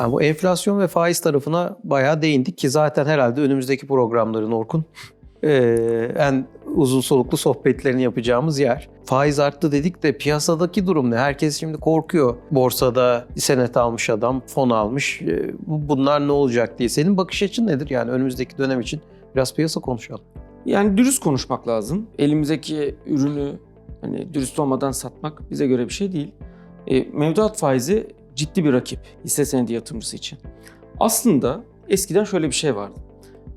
Yani bu enflasyon ve faiz tarafına bayağı değindik ki zaten herhalde önümüzdeki programların Orkun eee, en uzun soluklu sohbetlerini yapacağımız yer. Faiz arttı dedik de piyasadaki durum ne? Herkes şimdi korkuyor. Borsada senet almış adam, fon almış. Bu- Bunlar ne olacak diye. Senin bakış açın nedir yani önümüzdeki dönem için? Biraz piyasa konuşalım. Yani dürüst konuşmak lazım. Elimizdeki ürünü hani dürüst olmadan satmak bize göre bir şey değil. E, mevduat faizi ciddi bir rakip hisse senedi yatırımcısı için. Aslında eskiden şöyle bir şey vardı.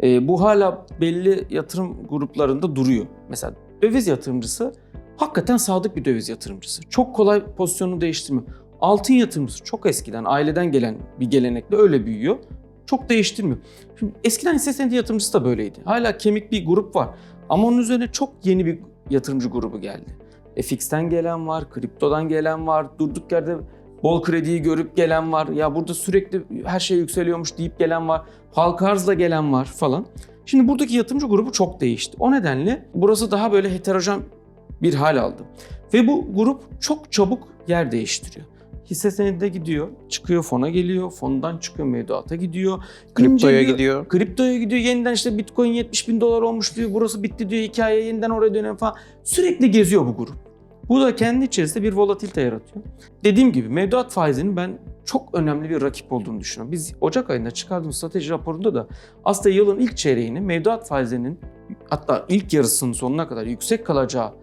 E, bu hala belli yatırım gruplarında duruyor. Mesela döviz yatırımcısı hakikaten sadık bir döviz yatırımcısı. Çok kolay pozisyonu değiştirmiyor. Altın yatırımcısı çok eskiden aileden gelen bir gelenekle öyle büyüyor. Çok değiştirmiyor. Şimdi eskiden hisse senedi yatırımcısı da böyleydi. Hala kemik bir grup var. Ama onun üzerine çok yeni bir yatırımcı grubu geldi. FX'ten gelen var, kriptodan gelen var, durduk yerde bol krediyi görüp gelen var. Ya burada sürekli her şey yükseliyormuş deyip gelen var. Halka arzla gelen var falan. Şimdi buradaki yatırımcı grubu çok değişti. O nedenle burası daha böyle heterojen bir hal aldı. Ve bu grup çok çabuk yer değiştiriyor. Hisse senedine gidiyor, çıkıyor fona geliyor, fondan çıkıyor mevduata gidiyor. Kriptoya gidiyor. Kriptoya gidiyor. Yeniden işte Bitcoin 70 bin dolar olmuş diyor. Burası bitti diyor. Hikaye yeniden oraya dönüyor falan. Sürekli geziyor bu grup. Bu da kendi içerisinde bir volatilite yaratıyor. Dediğim gibi mevduat faizinin ben çok önemli bir rakip olduğunu düşünüyorum. Biz Ocak ayında çıkardığımız strateji raporunda da aslında yılın ilk çeyreğini mevduat faizinin hatta ilk yarısının sonuna kadar yüksek kalacağı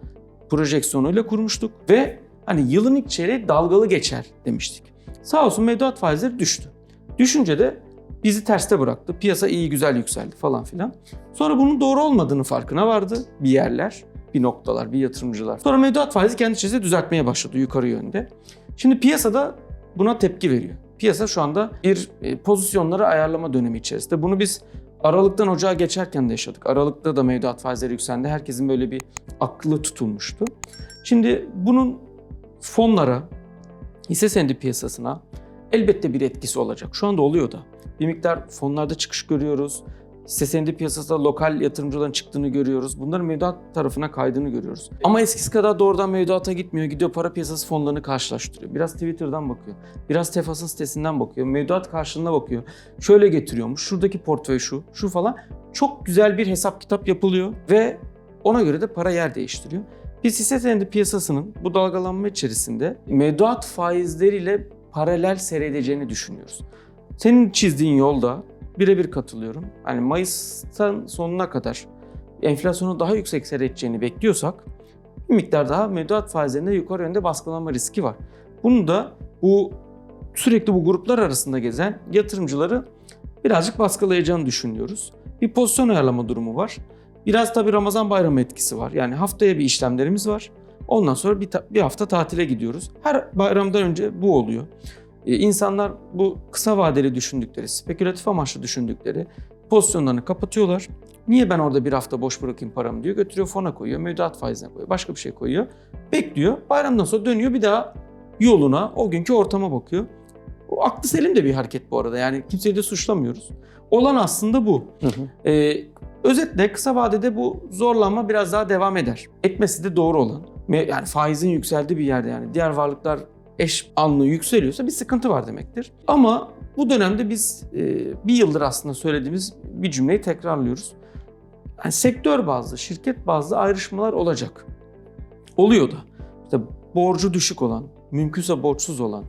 projeksiyonuyla kurmuştuk ve hani yılın ilk çeyreği dalgalı geçer demiştik. Sağ olsun mevduat faizleri düştü. Düşünce de bizi terste bıraktı. Piyasa iyi güzel yükseldi falan filan. Sonra bunun doğru olmadığını farkına vardı bir yerler, bir noktalar, bir yatırımcılar. Sonra mevduat faizi kendi içerisinde düzeltmeye başladı yukarı yönde. Şimdi piyasada buna tepki veriyor. Piyasa şu anda bir e, pozisyonları ayarlama dönemi içerisinde. Bunu biz Aralık'tan Ocağa geçerken de yaşadık. Aralık'ta da mevduat faizleri yükseldi. Herkesin böyle bir aklı tutulmuştu. Şimdi bunun fonlara, hisse senedi piyasasına elbette bir etkisi olacak. Şu anda oluyor da. Bir miktar fonlarda çıkış görüyoruz. Hisse senedi piyasasında lokal yatırımcıların çıktığını görüyoruz. Bunların mevduat tarafına kaydığını görüyoruz. Ama eskisi kadar doğrudan mevduata gitmiyor. Gidiyor para piyasası fonlarını karşılaştırıyor. Biraz Twitter'dan bakıyor. Biraz Tefas'ın sitesinden bakıyor. Mevduat karşılığına bakıyor. Şöyle getiriyormuş. Şuradaki portföy şu, şu falan. Çok güzel bir hesap kitap yapılıyor ve ona göre de para yer değiştiriyor. Biz hisse senedi piyasasının bu dalgalanma içerisinde mevduat faizleriyle paralel seyredeceğini düşünüyoruz. Senin çizdiğin yolda birebir katılıyorum. Hani Mayıs'tan sonuna kadar enflasyonu daha yüksek seyredeceğini bekliyorsak bir miktar daha mevduat faizlerinde yukarı yönde baskılanma riski var. Bunu da bu sürekli bu gruplar arasında gezen yatırımcıları birazcık baskılayacağını düşünüyoruz. Bir pozisyon ayarlama durumu var. Biraz tabii Ramazan bayramı etkisi var. Yani haftaya bir işlemlerimiz var. Ondan sonra bir, bir hafta tatile gidiyoruz. Her bayramdan önce bu oluyor. Ee, insanlar bu kısa vadeli düşündükleri, spekülatif amaçlı düşündükleri pozisyonlarını kapatıyorlar. Niye ben orada bir hafta boş bırakayım paramı diyor. Götürüyor fona koyuyor, mevduat faizine koyuyor, başka bir şey koyuyor. Bekliyor. Bayramdan sonra dönüyor bir daha yoluna, o günkü ortama bakıyor. O aklı selim de bir hareket bu arada. Yani kimseyi de suçlamıyoruz. Olan aslında bu. Hı hı. Ee, özetle kısa vadede bu zorlanma biraz daha devam eder. Etmesi de doğru olan. Yani faizin yükseldiği bir yerde yani diğer varlıklar eş anlı yükseliyorsa bir sıkıntı var demektir. Ama bu dönemde biz e, bir yıldır aslında söylediğimiz bir cümleyi tekrarlıyoruz. Yani sektör bazlı, şirket bazlı ayrışmalar olacak. Oluyor da. İşte borcu düşük olan, mümkünse borçsuz olan,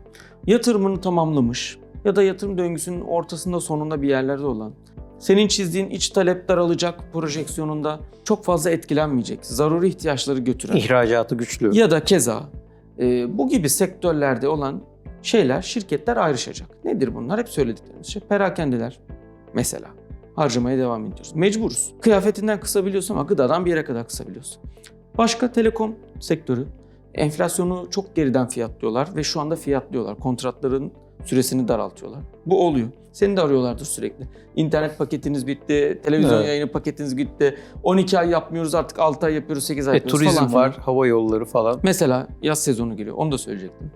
yatırımını tamamlamış ya da yatırım döngüsünün ortasında sonunda bir yerlerde olan, senin çizdiğin iç talep daralacak projeksiyonunda çok fazla etkilenmeyecek, zaruri ihtiyaçları götüren İhracatı güçlü. ya da keza e, bu gibi sektörlerde olan şeyler, şirketler ayrışacak. Nedir bunlar? Hep söylediklerimiz şey. Perakendeler mesela. Harcamaya devam ediyoruz. Mecburuz. Kıyafetinden kısabiliyorsun ama gıdadan bir yere kadar kısabiliyorsun. Başka telekom sektörü. Enflasyonu çok geriden fiyatlıyorlar ve şu anda fiyatlıyorlar. Kontratların süresini daraltıyorlar. Bu oluyor. Seni de arıyorlardır sürekli. İnternet paketiniz bitti, televizyon Evet. yayını paketiniz bitti. 12 ay yapmıyoruz artık 6 ay yapıyoruz, 8 ay Ve yapıyoruz E, turizm falan filan. var, hava yolları falan. Mesela yaz sezonu geliyor. Onu da söyleyecektim.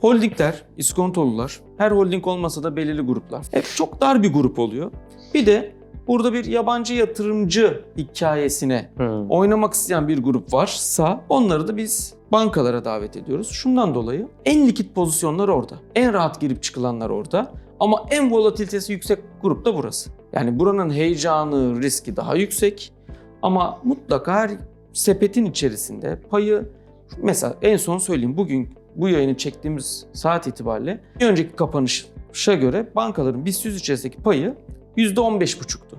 Holdingler, iskontolular, her holding olmasa da belirli gruplar. Hep çok dar bir grup oluyor. Bir de burada bir yabancı yatırımcı hikayesine Hı. oynamak isteyen bir grup varsa onları da biz bankalara davet ediyoruz. Şundan dolayı en likit pozisyonlar orada. En rahat girip çıkılanlar orada. Ama en volatilitesi yüksek grup da burası. Yani buranın heyecanı, riski daha yüksek. Ama mutlaka her sepetin içerisinde payı mesela en son söyleyeyim bugün bu yayını çektiğimiz saat itibariyle bir önceki kapanışa göre bankaların BIST 100 içerisindeki payı %15,5'tu.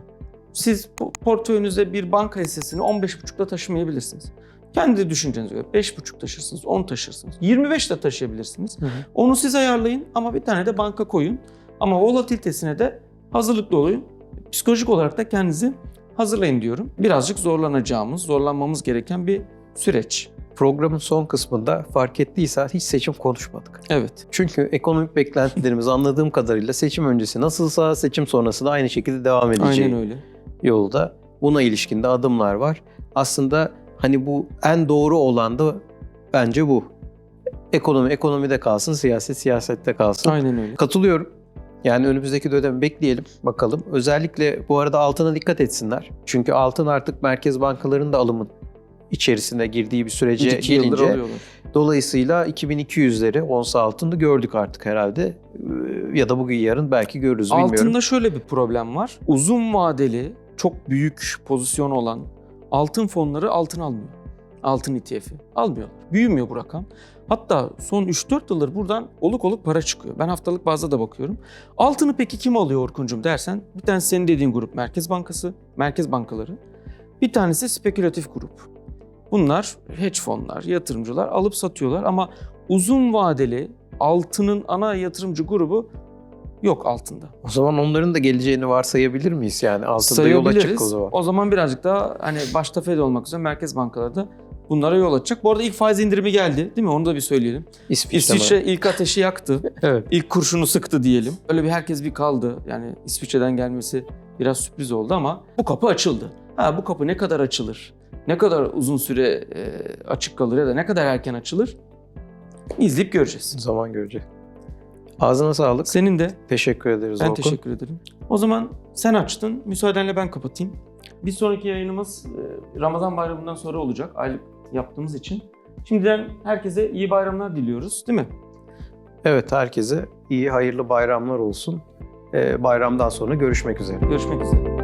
Siz po- portföyünüzde bir banka hissesini 15,5'da taşımayabilirsiniz. Kendi düşüncenize göre 5,5 taşırsınız, 10 taşırsınız, 25 de taşıyabilirsiniz. Onu siz ayarlayın ama bir tane de banka koyun. Ama volatilitesine de hazırlıklı olun. Psikolojik olarak da kendinizi hazırlayın diyorum. Birazcık zorlanacağımız, zorlanmamız gereken bir süreç. Programın son kısmında fark ettiysen hiç seçim konuşmadık. Evet. Çünkü ekonomik beklentilerimiz anladığım kadarıyla seçim öncesi nasılsa seçim sonrası da aynı şekilde devam edeceği Aynen öyle. yolda. Buna ilişkin de adımlar var. Aslında hani bu en doğru olan da bence bu. Ekonomi ekonomide kalsın, siyaset siyasette kalsın. Aynen öyle. Katılıyorum. Yani önümüzdeki dönem bekleyelim bakalım. Özellikle bu arada altına dikkat etsinler. Çünkü altın artık merkez bankalarının da alımın içerisine girdiği bir sürece gelince dolayısıyla 2200'leri ons altını gördük artık herhalde. Ee, Ya da bugün yarın belki görürüz bilmiyorum. Altında şöyle bir problem var. Uzun vadeli, çok büyük pozisyon olan altın fonları altın almıyor. Altın ETF'i almıyorlar. Büyümüyor bu rakam. Hatta son 3-4 yıldır buradan oluk oluk para çıkıyor. Ben haftalık bazda da bakıyorum. Altını peki kim alıyor Orkun'cum dersen bir tanesi senin dediğin grup Merkez Bankası, Merkez Bankaları. Bir tanesi spekülatif grup. Bunlar hedge fonlar, yatırımcılar alıp satıyorlar ama uzun vadeli altının ana yatırımcı grubu yok altında. O zaman onların da geleceğini varsayabilir miyiz yani? Altında yol açık sayabiliriz. o zaman. O zaman birazcık daha hani başta Fed olmak üzere merkez bankaları da bunlara yol açacak. Bu arada ilk faiz indirimi geldi değil mi? Onu da bir söyleyelim. İsviçre, İsviçre ilk ateşi yaktı. Evet. İlk kurşunu sıktı diyelim. Öyle bir herkes bir kaldı. Yani İsviçre'den gelmesi biraz sürpriz oldu ama bu kapı açıldı. Ha bu kapı ne kadar açılır? Ne kadar uzun süre e, açık kalır ya da ne kadar erken açılır? İzleyip göreceğiz. Zaman göreceğiz. Ağzına sağlık. Senin de Teşekkür ederiz Ben Orkun. teşekkür ederim. O zaman sen açtın. Müsaadenle ben kapatayım. Bir sonraki yayınımız e, Ramazan bayramından sonra olacak. Aylık yaptığımız için. Şimdiden herkese iyi bayramlar diliyoruz değil mi? Evet herkese iyi hayırlı bayramlar olsun. Ee, bayramdan sonra görüşmek üzere. Görüşmek üzere.